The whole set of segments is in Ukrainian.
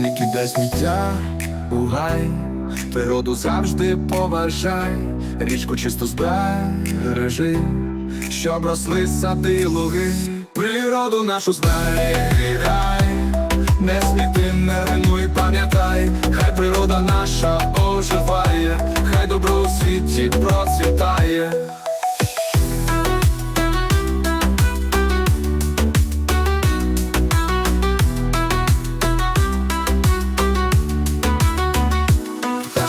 кидай сміття у гай, природу завжди поважай, річку чисто збережи, щоб росли сади луги, природу нашу зберігай,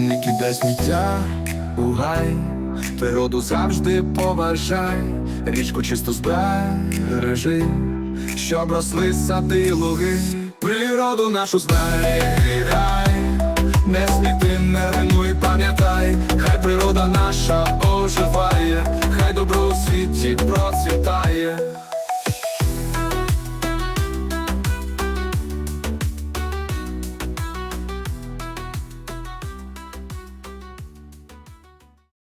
Не кидай сміття у гай, природу завжди поважай, річку чисто збережи, щоб росли сади і луги, природу нашу зберігай, не сміти, не ринуй, пам'ятай, хай природа наша